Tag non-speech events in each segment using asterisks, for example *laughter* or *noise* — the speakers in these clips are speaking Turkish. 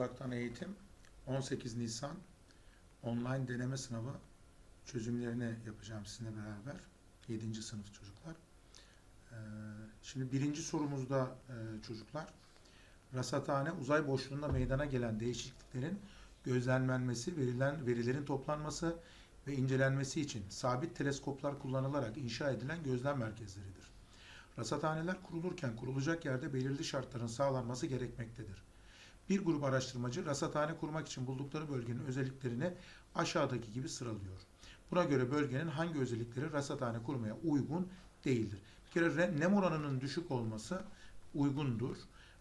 Uzaktan eğitim 18 Nisan online deneme sınavı çözümlerini yapacağım sizinle beraber. 7. sınıf çocuklar. Ee, Şimdi birinci sorumuzda e, çocuklar rasathane uzay boşluğunda meydana gelen değişikliklerin gözlemlenmesi, verilen verilerin toplanması ve incelenmesi için sabit teleskoplar kullanılarak inşa edilen gözlem merkezleridir. Rasathaneler kurulurken kurulacak yerde belirli şartların sağlanması gerekmektedir. Bir grup araştırmacı rasathane kurmak için buldukları bölgenin özelliklerini aşağıdaki gibi sıralıyor. Buna göre bölgenin hangi özellikleri rasathane kurmaya uygun değildir? Bir kere re- nem oranının düşük olması uygundur.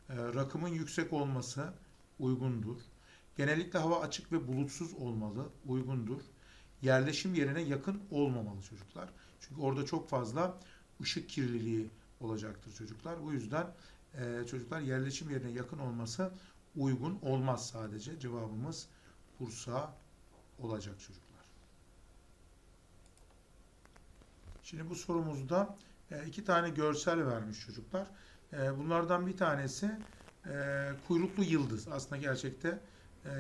Ee, rakımın yüksek olması uygundur. Genellikle hava açık ve bulutsuz olmalı, uygundur. Yerleşim yerine yakın olmamalı çocuklar. Çünkü orada çok fazla ışık kirliliği olacaktır çocuklar. Bu yüzden e, çocuklar yerleşim yerine yakın olması uygun olmaz sadece. Cevabımız Bursa olacak çocuklar. Şimdi bu sorumuzda e, iki tane görsel vermiş çocuklar. E, bunlardan bir tanesi e, kuyruklu yıldız. Aslında gerçekte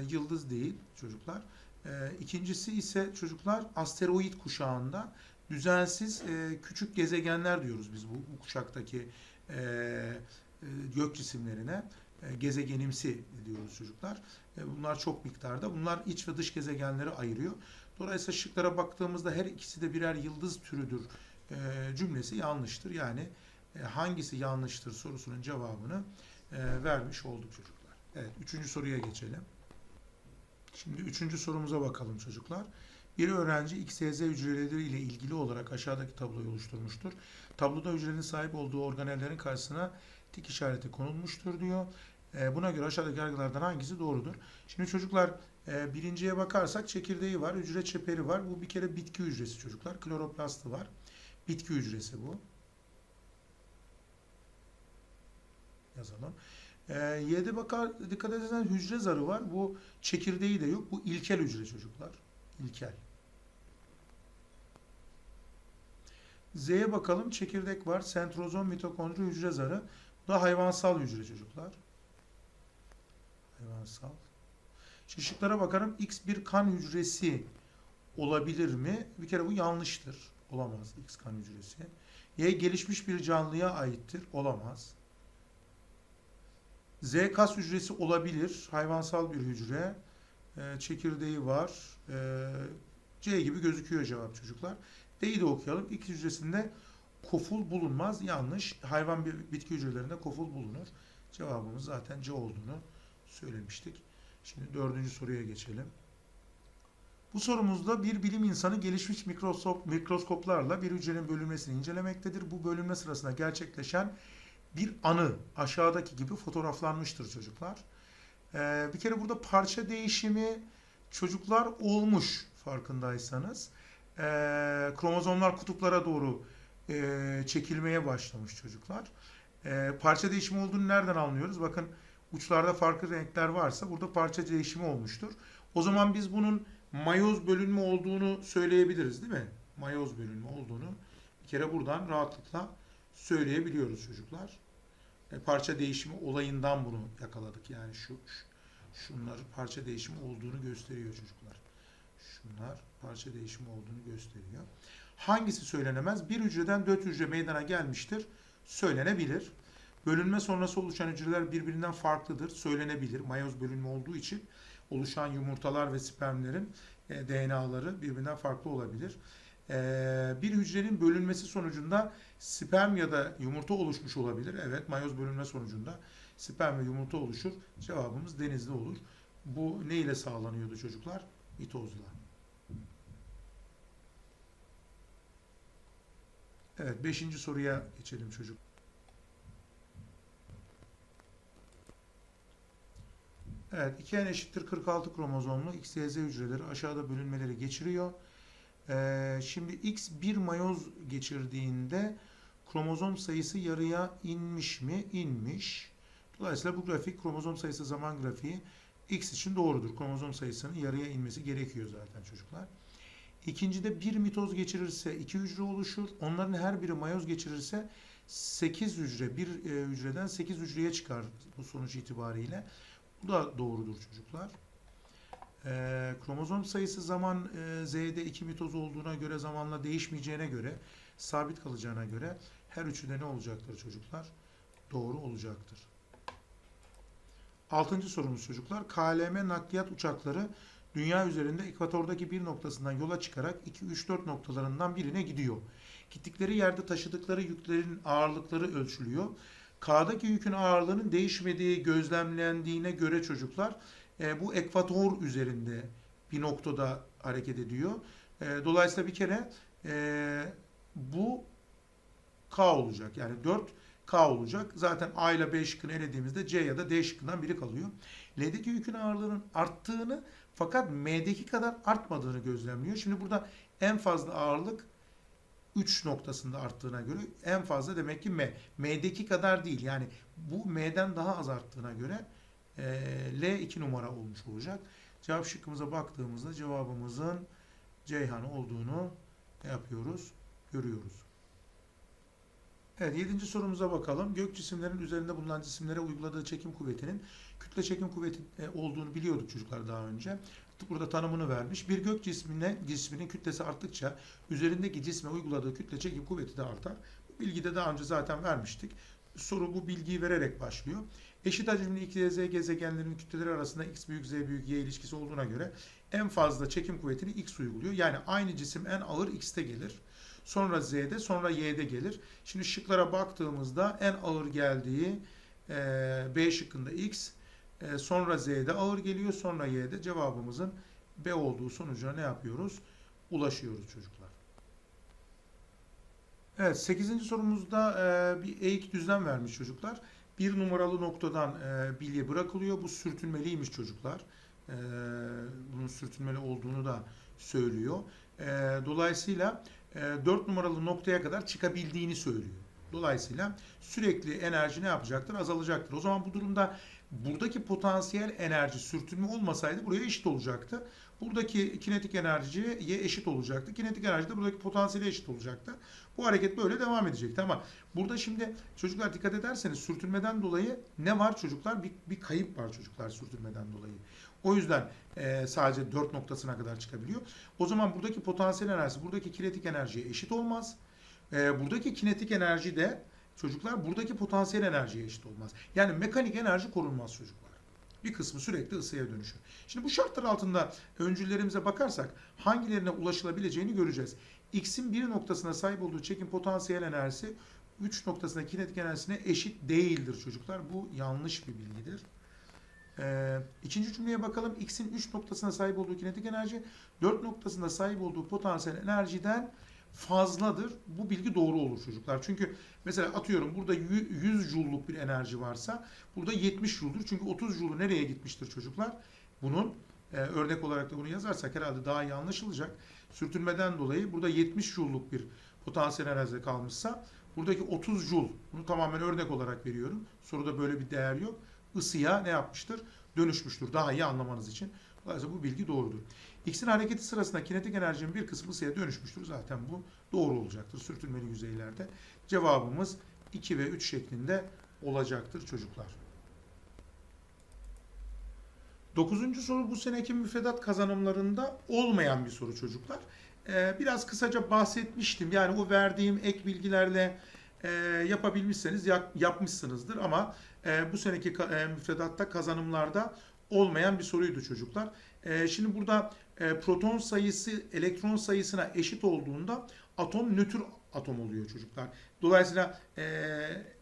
yıldız değil çocuklar. İkincisi ise çocuklar asteroid kuşağında düzensiz küçük gezegenler diyoruz biz bu, bu kuşaktaki gök cisimlerine. E, gezegenimsi diyoruz çocuklar. E, bunlar çok miktarda. Bunlar iç ve dış gezegenleri ayırıyor. Dolayısıyla şıklara baktığımızda her ikisi de birer yıldız türüdür e, cümlesi yanlıştır. Yani hangisi yanlıştır sorusunun cevabını vermiş olduk çocuklar. Evet, üçüncü soruya geçelim. Şimdi üçüncü sorumuza bakalım çocuklar. Bir öğrenci XYZ hücreleri ile ilgili olarak aşağıdaki tabloyu oluşturmuştur. Tabloda hücrenin sahip olduğu organellerin karşısına tik işareti konulmuştur diyor. E, buna göre aşağıdaki yargılardan hangisi doğrudur? Şimdi çocuklar e, birinciye bakarsak çekirdeği var, hücre çeperi var. Bu bir kere bitki hücresi çocuklar. Kloroplastı var. Bitki hücresi bu. Yazalım. E, Y'de bakar, dikkat edersen hücre zarı var. Bu çekirdeği de yok. Bu ilkel hücre çocuklar. İlkel. Z'ye bakalım. Çekirdek var. Sentrozom, mitokondri, hücre zarı. Bu da hayvansal hücre çocuklar. Hayvansal. Şimdi bakarım. X bir kan hücresi olabilir mi? Bir kere bu yanlıştır. Olamaz X kan hücresi. Y gelişmiş bir canlıya aittir. Olamaz. Z kas hücresi olabilir. Hayvansal bir hücre. Ee, çekirdeği var. Ee, C gibi gözüküyor cevap çocuklar. D'yi de okuyalım. X hücresinde koful bulunmaz. Yanlış. Hayvan bitki hücrelerinde koful bulunur. Cevabımız zaten C olduğunu söylemiştik. Şimdi dördüncü soruya geçelim. Bu sorumuzda bir bilim insanı gelişmiş mikroskop, mikroskoplarla bir hücrenin bölünmesini incelemektedir. Bu bölünme sırasında gerçekleşen bir anı aşağıdaki gibi fotoğraflanmıştır çocuklar. Ee, bir kere burada parça değişimi çocuklar olmuş farkındaysanız. Ee, kromozomlar kutuplara doğru e, çekilmeye başlamış çocuklar. Ee, parça değişimi olduğunu nereden anlıyoruz? Bakın uçlarda farklı renkler varsa burada parça değişimi olmuştur. O zaman biz bunun mayoz bölünme olduğunu söyleyebiliriz değil mi? Mayoz bölünme olduğunu bir kere buradan rahatlıkla söyleyebiliyoruz çocuklar. E, parça değişimi olayından bunu yakaladık. Yani şu, şu şunlar parça değişimi olduğunu gösteriyor çocuklar. Şunlar parça değişimi olduğunu gösteriyor. Hangisi söylenemez? Bir hücreden dört hücre meydana gelmiştir. Söylenebilir. Bölünme sonrası oluşan hücreler birbirinden farklıdır. Söylenebilir. Mayoz bölünme olduğu için oluşan yumurtalar ve spermlerin e, DNA'ları birbirinden farklı olabilir. E, bir hücrenin bölünmesi sonucunda sperm ya da yumurta oluşmuş olabilir. Evet, mayoz bölünme sonucunda sperm ve yumurta oluşur. Cevabımız denizde olur. Bu ne ile sağlanıyordu çocuklar? Mitozla. Evet, beşinci soruya geçelim çocuk. Evet, 2n eşittir 46 kromozomlu XYZ hücreleri aşağıda bölünmeleri geçiriyor. Ee, şimdi X bir mayoz geçirdiğinde kromozom sayısı yarıya inmiş mi? İnmiş. Dolayısıyla bu grafik kromozom sayısı zaman grafiği X için doğrudur. Kromozom sayısının yarıya inmesi gerekiyor zaten çocuklar. İkincide bir mitoz geçirirse iki hücre oluşur. Onların her biri mayoz geçirirse 8 hücre, bir e, hücreden 8 hücreye çıkar bu sonuç itibariyle. Bu da doğrudur çocuklar. Ee, kromozom sayısı zaman e, Z'de 2 mitoz olduğuna göre zamanla değişmeyeceğine göre sabit kalacağına göre her üçü de ne olacaktır çocuklar? Doğru olacaktır. Altıncı sorumuz çocuklar. KLM nakliyat uçakları dünya üzerinde ekvatordaki bir noktasından yola çıkarak 2, 3, 4 noktalarından birine gidiyor. Gittikleri yerde taşıdıkları yüklerin ağırlıkları ölçülüyor. K'daki yükün ağırlığının değişmediği gözlemlendiğine göre çocuklar e, bu ekvator üzerinde bir noktada hareket ediyor. E, dolayısıyla bir kere e, bu K olacak. Yani 4K olacak. Zaten A ile B şıkkını elediğimizde C ya da D şıkkından biri kalıyor. L'deki yükün ağırlığının arttığını fakat M'deki kadar artmadığını gözlemliyor. Şimdi burada en fazla ağırlık 3 noktasında arttığına göre en fazla demek ki M. M'deki kadar değil. Yani bu M'den daha az arttığına göre e, L 2 numara olmuş olacak. Cevap şıkkımıza baktığımızda cevabımızın Ceyhan olduğunu yapıyoruz? Görüyoruz. Evet, yedinci sorumuza bakalım. Gök cisimlerin üzerinde bulunan cisimlere uyguladığı çekim kuvvetinin kütle çekim kuvveti e, olduğunu biliyorduk çocuklar daha önce. Burada tanımını vermiş. Bir gök cismine, cisminin kütlesi arttıkça üzerindeki cisme uyguladığı kütle çekim kuvveti de artar. Bu bilgi de daha önce zaten vermiştik. Soru bu bilgiyi vererek başlıyor. Eşit hacimli iki z gezegenlerin kütleleri arasında x büyük z büyük y ilişkisi olduğuna göre en fazla çekim kuvvetini x uyguluyor. Yani aynı cisim en ağır x'te gelir. Sonra z'de sonra y'de gelir. Şimdi şıklara baktığımızda en ağır geldiği e, B şıkkında x, e, sonra z'de ağır geliyor, sonra y'de cevabımızın B olduğu sonucuna ne yapıyoruz? Ulaşıyoruz çocuklar. Evet 8. sorumuzda e, bir eğik düzlem vermiş çocuklar. Bir numaralı noktadan e, bilye bırakılıyor. Bu sürtünmeliymiş çocuklar. E, bunun sürtünmeli olduğunu da söylüyor. E, dolayısıyla 4 numaralı noktaya kadar çıkabildiğini söylüyor. Dolayısıyla sürekli enerji ne yapacaktır? Azalacaktır. O zaman bu durumda buradaki potansiyel enerji sürtünme olmasaydı buraya eşit olacaktı. Buradaki kinetik enerjiye eşit olacaktı. Kinetik enerji de buradaki potansiyele eşit olacaktı. Bu hareket böyle devam edecekti ama burada şimdi çocuklar dikkat ederseniz sürtünmeden dolayı ne var çocuklar? Bir, bir kayıp var çocuklar sürtünmeden dolayı. O yüzden e, sadece 4 noktasına kadar çıkabiliyor. O zaman buradaki potansiyel enerjisi buradaki kinetik enerjiye eşit olmaz. E, buradaki kinetik enerji de çocuklar buradaki potansiyel enerjiye eşit olmaz. Yani mekanik enerji korunmaz çocuklar. Bir kısmı sürekli ısıya dönüşür. Şimdi bu şartlar altında öncüllerimize bakarsak hangilerine ulaşılabileceğini göreceğiz. X'in bir noktasına sahip olduğu çekim potansiyel enerjisi 3 noktasında kinetik enerjisine eşit değildir çocuklar. Bu yanlış bir bilgidir. Ee, ikinci cümleye bakalım. X'in 3 noktasına sahip olduğu kinetik enerji 4 noktasında sahip olduğu potansiyel enerjiden fazladır. Bu bilgi doğru olur çocuklar. Çünkü mesela atıyorum burada 100 joule'luk bir enerji varsa burada 70 joule'dur. Çünkü 30 joule'u nereye gitmiştir çocuklar? Bunun e, örnek olarak da bunu yazarsak herhalde daha iyi anlaşılacak. Sürtünmeden dolayı burada 70 joule'luk bir potansiyel enerji kalmışsa buradaki 30 joule bunu tamamen örnek olarak veriyorum. Soruda böyle bir değer yok. Isıya ne yapmıştır? Dönüşmüştür. Daha iyi anlamanız için. Dolayısıyla bu bilgi doğrudur. X'in hareketi sırasında kinetik enerjinin bir kısmı ısıya dönüşmüştür. Zaten bu doğru olacaktır sürtünmeli yüzeylerde. Cevabımız 2 ve 3 şeklinde olacaktır çocuklar. Dokuzuncu soru bu seneki müfredat kazanımlarında olmayan bir soru çocuklar. Ee, biraz kısaca bahsetmiştim. Yani o verdiğim ek bilgilerle e, yapabilmişseniz yap, yapmışsınızdır ama e, bu seneki e, müfredatta kazanımlarda olmayan bir soruydu çocuklar. E, şimdi burada e, proton sayısı elektron sayısına eşit olduğunda atom nötr atom oluyor çocuklar. Dolayısıyla e,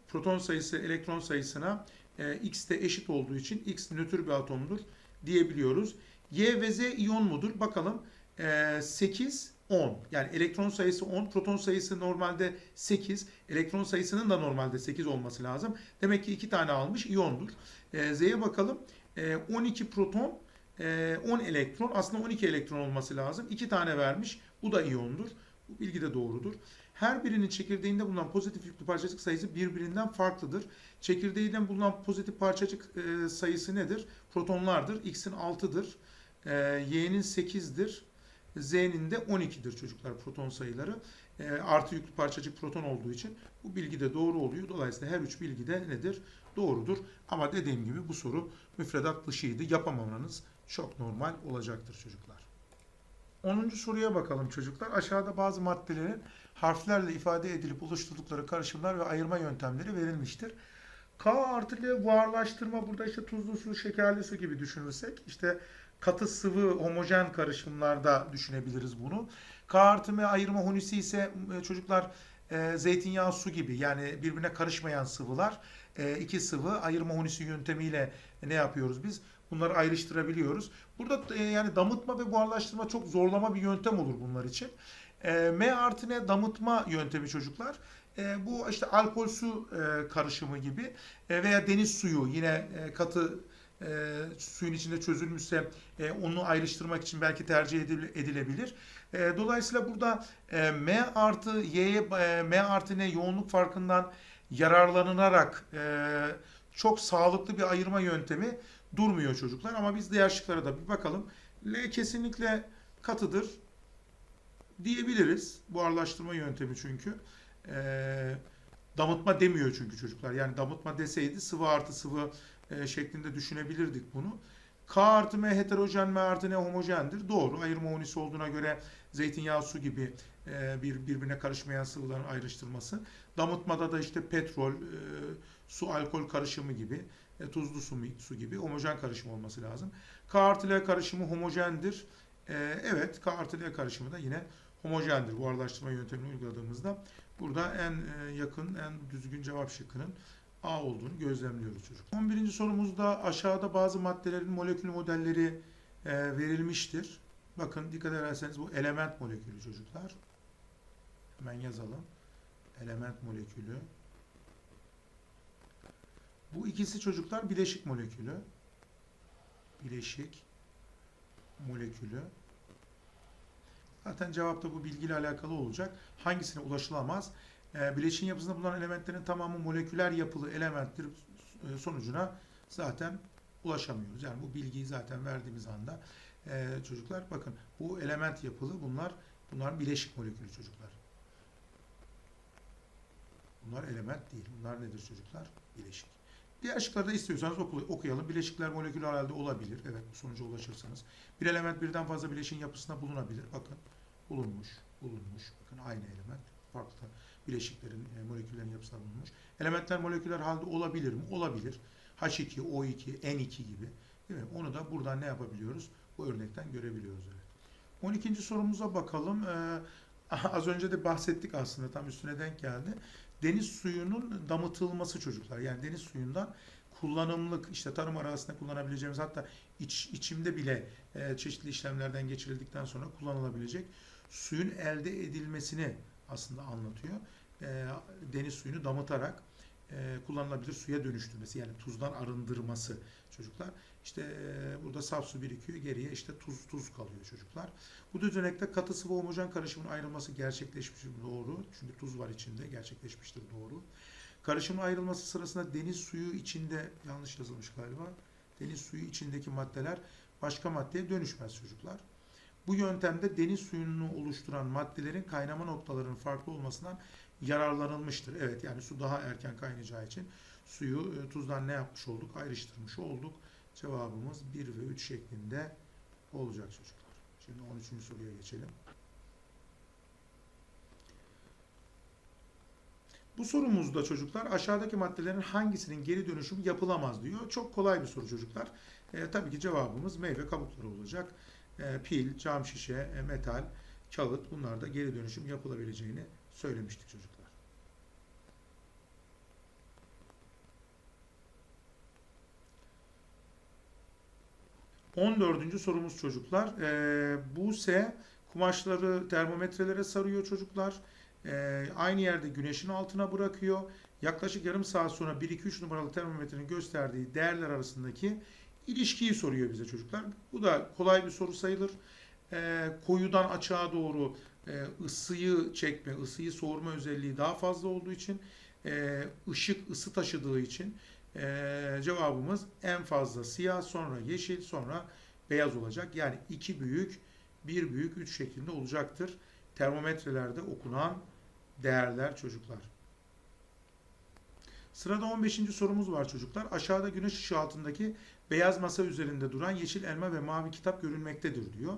proton sayısı elektron sayısına e, x de eşit olduğu için x nötr bir atomdur diyebiliyoruz. Y ve Z iyon mudur? Bakalım. E, 8 10. Yani elektron sayısı 10, proton sayısı normalde 8. Elektron sayısının da normalde 8 olması lazım. Demek ki 2 tane almış iyondur. E, Z'ye bakalım. E, 12 proton, e, 10 elektron. Aslında 12 elektron olması lazım. 2 tane vermiş. Bu da iyondur. Bu bilgi de doğrudur. Her birinin çekirdeğinde bulunan pozitif yüklü parçacık sayısı birbirinden farklıdır. Çekirdeğinden bulunan pozitif parçacık e, sayısı nedir? Protonlardır. X'in 6'dır. E, Y'nin 8'dir. Z'nin de 12'dir çocuklar proton sayıları. e, artı yüklü parçacık proton olduğu için bu bilgi de doğru oluyor. Dolayısıyla her üç bilgi de nedir? Doğrudur. Ama dediğim gibi bu soru müfredat dışıydı. Yapamamanız çok normal olacaktır çocuklar. 10. soruya bakalım çocuklar. Aşağıda bazı maddelerin harflerle ifade edilip oluşturdukları karışımlar ve ayırma yöntemleri verilmiştir. K artı L buharlaştırma burada işte tuzlu su, şekerli su gibi düşünürsek işte katı sıvı homojen karışımlarda düşünebiliriz bunu. K artı M ayırma hunisi ise e, çocuklar e, zeytinyağı su gibi yani birbirine karışmayan sıvılar. E, iki sıvı ayırma hunisi yöntemiyle ne yapıyoruz biz? Bunları ayrıştırabiliyoruz. Burada e, yani damıtma ve buharlaştırma çok zorlama bir yöntem olur bunlar için. E, M artı N damıtma yöntemi çocuklar. E, bu işte alkol su e, karışımı gibi e, veya deniz suyu yine e, katı e, suyun içinde çözülmüşse e, onu ayrıştırmak için belki tercih edile- edilebilir. E, dolayısıyla burada e, M artı Y'ye e, M artı N yoğunluk farkından yararlanılarak e, çok sağlıklı bir ayırma yöntemi durmuyor çocuklar. Ama biz diğer şıklara da bir bakalım. L kesinlikle katıdır diyebiliriz. Buharlaştırma yöntemi çünkü. E, damıtma demiyor çünkü çocuklar. Yani damıtma deseydi sıvı artı sıvı e, şeklinde düşünebilirdik bunu. K artı M heterojen, M artı N homojendir. Doğru. Ayırma unisi olduğuna göre zeytinyağı su gibi e, bir birbirine karışmayan sıvıların ayrıştırması. Damıtmada da işte petrol, e, su, alkol karışımı gibi, e, tuzlu su, su gibi homojen karışım olması lazım. K artı L karışımı homojendir. E, evet, K artı L karışımı da yine homojendir. Buharlaştırma yöntemini uyguladığımızda burada en e, yakın, en düzgün cevap şıkkının A olduğunu gözlemliyoruz çocuk. 11. sorumuzda aşağıda bazı maddelerin molekül modelleri e, verilmiştir. Bakın dikkat ederseniz bu element molekülü çocuklar. Hemen yazalım. Element molekülü. Bu ikisi çocuklar bileşik molekülü. Bileşik molekülü. Zaten cevapta bu bilgiyle alakalı olacak. Hangisine ulaşılamaz? E, bileşiğin yapısında bulunan elementlerin tamamı moleküler yapılı elementtir e, sonucuna zaten ulaşamıyoruz. Yani bu bilgiyi zaten verdiğimiz anda e, çocuklar bakın bu element yapılı bunlar bunlar bileşik molekülü çocuklar. Bunlar element değil. Bunlar nedir çocuklar? Bileşik. Diğer şıkları istiyorsanız oku- okuyalım. Bileşikler moleküler halde olabilir. Evet bu sonuca ulaşırsanız. Bir element birden fazla bileşiğin yapısında bulunabilir. Bakın bulunmuş, bulunmuş. Bakın aynı element farklı bileşiklerin, e, moleküllerin yapısında bulunmuş. Elementler moleküler halde olabilir mi? Olabilir. H2, O2, N2 gibi. Değil mi? Onu da buradan ne yapabiliyoruz? Bu örnekten görebiliyoruz. Evet. 12. sorumuza bakalım. Ee, *laughs* az önce de bahsettik aslında. Tam üstüne denk geldi. Deniz suyunun damıtılması çocuklar. Yani deniz suyundan kullanımlık, işte tarım arazisinde kullanabileceğimiz hatta iç, içimde bile e, çeşitli işlemlerden geçirildikten sonra kullanılabilecek suyun elde edilmesini aslında anlatıyor. E, deniz suyunu damıtarak e, kullanılabilir suya dönüştürmesi yani tuzdan arındırması çocuklar. İşte e, burada saf su birikiyor, geriye işte tuz tuz kalıyor çocuklar. Bu düzenekte katı sıvı homojen karışımın ayrılması gerçekleşmiştir doğru. Çünkü tuz var içinde gerçekleşmiştir doğru. Karışımın ayrılması sırasında deniz suyu içinde yanlış yazılmış galiba. Deniz suyu içindeki maddeler başka maddeye dönüşmez çocuklar. Bu yöntemde deniz suyunu oluşturan maddelerin kaynama noktalarının farklı olmasından yararlanılmıştır. Evet yani su daha erken kaynayacağı için suyu e, tuzdan ne yapmış olduk? Ayrıştırmış olduk. Cevabımız 1 ve 3 şeklinde olacak çocuklar. Şimdi 13. soruya geçelim. Bu sorumuzda çocuklar aşağıdaki maddelerin hangisinin geri dönüşümü yapılamaz diyor. Çok kolay bir soru çocuklar. E, tabii ki cevabımız meyve kabukları olacak. E, pil, cam şişe, e, metal, kağıt bunlarda geri dönüşüm yapılabileceğini söylemiştik çocuklar. 14. sorumuz çocuklar. Ee, Buse kumaşları termometrelere sarıyor çocuklar. Ee, aynı yerde güneşin altına bırakıyor. Yaklaşık yarım saat sonra 1-2-3 numaralı termometrenin gösterdiği değerler arasındaki ilişkiyi soruyor bize çocuklar. Bu da kolay bir soru sayılır. Ee, koyudan açığa doğru ısıyı çekme, ısıyı soğurma özelliği daha fazla olduğu için, e, ışık ısı taşıdığı için ee, cevabımız en fazla siyah, sonra yeşil, sonra beyaz olacak. Yani iki büyük, bir büyük, üç şeklinde olacaktır. termometrelerde okunan değerler çocuklar. Sırada 15. sorumuz var çocuklar. Aşağıda güneş ışığı altındaki beyaz masa üzerinde duran yeşil elma ve mavi kitap görülmektedir diyor.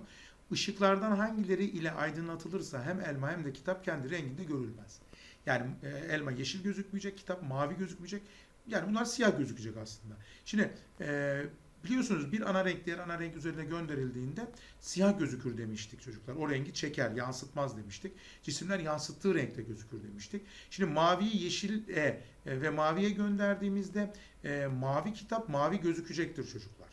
Işıklardan hangileri ile aydınlatılırsa hem elma hem de kitap kendi renginde görülmez. Yani e, elma yeşil gözükmeyecek, kitap mavi gözükmeyecek. Yani bunlar siyah gözükecek aslında. Şimdi e, biliyorsunuz bir ana renk diğer ana renk üzerine gönderildiğinde siyah gözükür demiştik çocuklar. O rengi çeker, yansıtmaz demiştik. Cisimler yansıttığı renkte gözükür demiştik. Şimdi maviyi yeşile e, ve maviye gönderdiğimizde e, mavi kitap mavi gözükecektir çocuklar.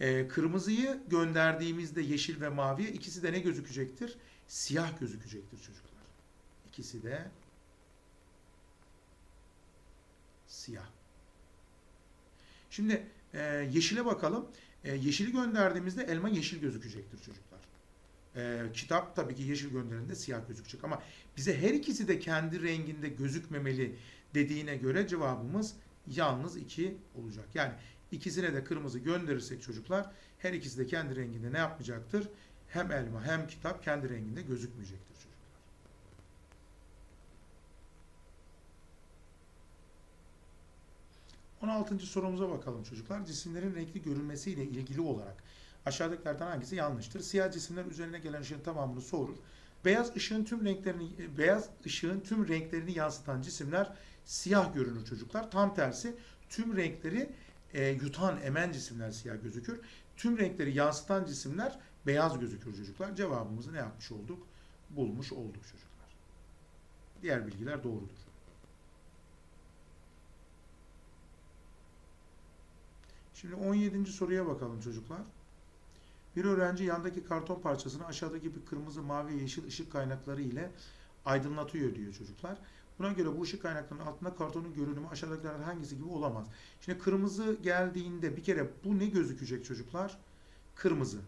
E, kırmızıyı gönderdiğimizde yeşil ve maviye ikisi de ne gözükecektir? Siyah gözükecektir çocuklar. İkisi de siyah. Şimdi e, yeşile bakalım. E, yeşili gönderdiğimizde elma yeşil gözükecektir çocuklar. E, kitap tabii ki yeşil gönderildiğinde siyah gözükecek ama bize her ikisi de kendi renginde gözükmemeli dediğine göre cevabımız yalnız 2 olacak. Yani ikisine de kırmızı gönderirsek çocuklar her ikisi de kendi renginde ne yapmayacaktır? Hem elma hem kitap kendi renginde gözükmeyecektir çocuklar. On altıncı sorumuza bakalım çocuklar. Cisimlerin renkli görünmesiyle ilgili olarak aşağıdakilerden hangisi yanlıştır? Siyah cisimler üzerine gelen ışığın tamamını soğurur. Beyaz ışığın tüm renklerini beyaz ışığın tüm renklerini yansıtan cisimler siyah görünür çocuklar. Tam tersi tüm renkleri e, yutan, emen cisimler siyah gözükür. Tüm renkleri yansıtan cisimler beyaz gözükür çocuklar. Cevabımızı ne yapmış olduk? Bulmuş olduk çocuklar. Diğer bilgiler doğrudur. Şimdi 17. soruya bakalım çocuklar. Bir öğrenci yandaki karton parçasını aşağıdaki bir kırmızı, mavi, yeşil ışık kaynakları ile aydınlatıyor diyor çocuklar. Buna göre bu ışık kaynaklarının altında kartonun görünümü aşağıdakilerden hangisi gibi olamaz. Şimdi kırmızı geldiğinde bir kere bu ne gözükecek çocuklar? Kırmızı.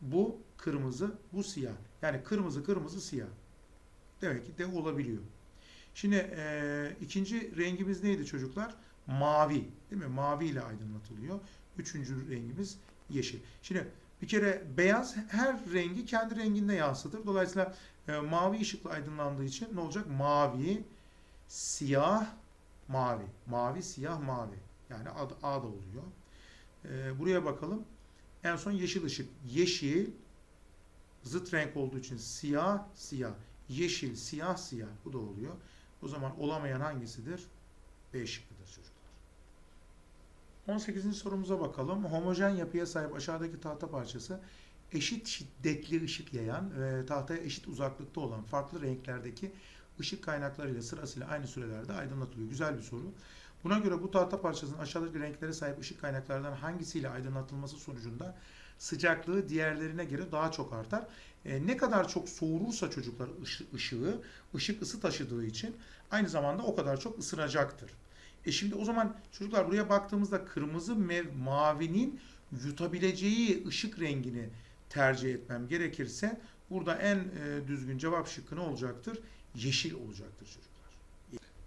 Bu kırmızı, bu siyah. Yani kırmızı, kırmızı, siyah. Demek ki de olabiliyor. Şimdi e, ikinci rengimiz neydi çocuklar? Mavi. Değil mi? Mavi ile aydınlatılıyor. Üçüncü rengimiz yeşil. Şimdi bir kere beyaz her rengi kendi renginde yansıtır. Dolayısıyla e, mavi ışıkla aydınlandığı için ne olacak? Mavi, siyah, mavi. Mavi, siyah, mavi. Yani A, A da oluyor. E, buraya bakalım. En son yeşil ışık. Yeşil, zıt renk olduğu için siyah, siyah. Yeşil, siyah, siyah. Bu da oluyor. O zaman olamayan hangisidir? B çocuklar. 18. sorumuza bakalım. Homojen yapıya sahip aşağıdaki tahta parçası eşit şiddetli ışık yayan ve tahtaya eşit uzaklıkta olan farklı renklerdeki ışık kaynaklarıyla sırasıyla aynı sürelerde aydınlatılıyor. Güzel bir soru. Buna göre bu tahta parçasının aşağıdaki renklere sahip ışık kaynaklardan hangisiyle aydınlatılması sonucunda sıcaklığı diğerlerine göre daha çok artar. E, ne kadar çok soğurursa çocuklar ışığı, ışık ısı taşıdığı için aynı zamanda o kadar çok ısınacaktır. E şimdi o zaman çocuklar buraya baktığımızda kırmızı ve mavinin yutabileceği ışık rengini tercih etmem gerekirse burada en e, düzgün cevap şıkkı ne olacaktır? Yeşil olacaktır çocuklar.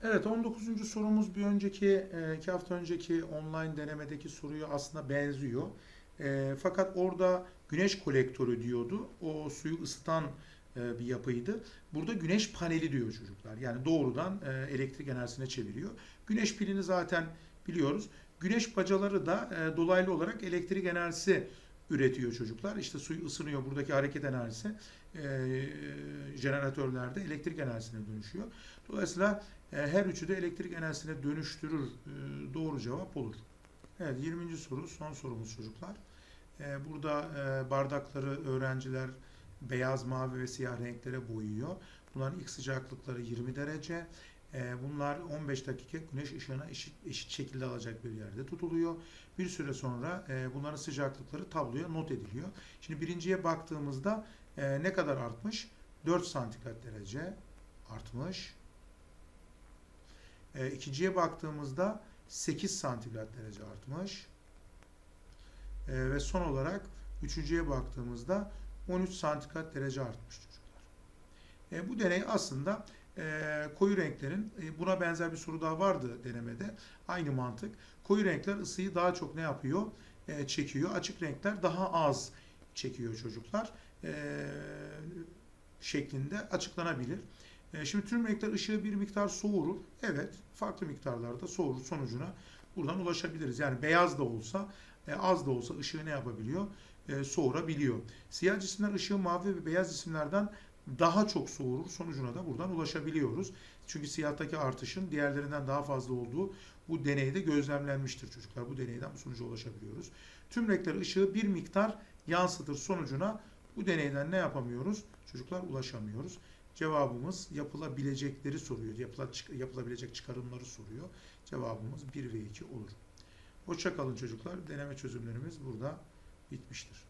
Evet 19. sorumuz bir önceki e, iki hafta önceki online denemedeki soruyu aslında benziyor. E, fakat orada güneş kolektörü diyordu. O suyu ısıtan bir yapıydı. Burada güneş paneli diyor çocuklar. Yani doğrudan e, elektrik enerjisine çeviriyor. Güneş pilini zaten biliyoruz. Güneş bacaları da e, dolaylı olarak elektrik enerjisi üretiyor çocuklar. İşte suyu ısınıyor. Buradaki hareket enerjisi e, jeneratörlerde elektrik enerjisine dönüşüyor. Dolayısıyla e, her üçü de elektrik enerjisine dönüştürür. E, doğru cevap olur. Evet 20. soru son sorumuz çocuklar. E, burada e, bardakları öğrenciler beyaz, mavi ve siyah renklere boyuyor. Bunların ilk sıcaklıkları 20 derece. E, bunlar 15 dakika güneş ışığına eşit, eşit şekilde alacak bir yerde tutuluyor. Bir süre sonra e, bunların sıcaklıkları tabloya not ediliyor. Şimdi birinciye baktığımızda e, ne kadar artmış? 4 santigrat derece artmış. E, ikinciye baktığımızda 8 santigrat derece artmış. Ve son olarak üçüncüye baktığımızda 13 santigrat derece artmış çocuklar. E, bu deney aslında e, koyu renklerin e, buna benzer bir soru daha vardı denemede. Aynı mantık. Koyu renkler ısıyı daha çok ne yapıyor? E, çekiyor. Açık renkler daha az çekiyor çocuklar. E, şeklinde açıklanabilir. E, Şimdi tüm renkler ışığı bir miktar soğurur. Evet, farklı miktarlarda soğurur sonucuna buradan ulaşabiliriz. Yani beyaz da olsa, e, az da olsa ışığı ne yapabiliyor? E, Soğurabiliyor. Siyah cisimler ışığı mavi ve beyaz cisimlerden daha çok soğurur. Sonucuna da buradan ulaşabiliyoruz. Çünkü siyahtaki artışın diğerlerinden daha fazla olduğu bu deneyde gözlemlenmiştir çocuklar. Bu deneyden bu sonuca ulaşabiliyoruz. Tüm renkler ışığı bir miktar yansıtır sonucuna bu deneyden ne yapamıyoruz? Çocuklar ulaşamıyoruz. Cevabımız yapılabilecekleri soruyor. Yapıla, çık- yapılabilecek çıkarımları soruyor. Cevabımız 1 ve 2 olur. Hoşça kalın çocuklar. Deneme çözümlerimiz burada bitmiştir.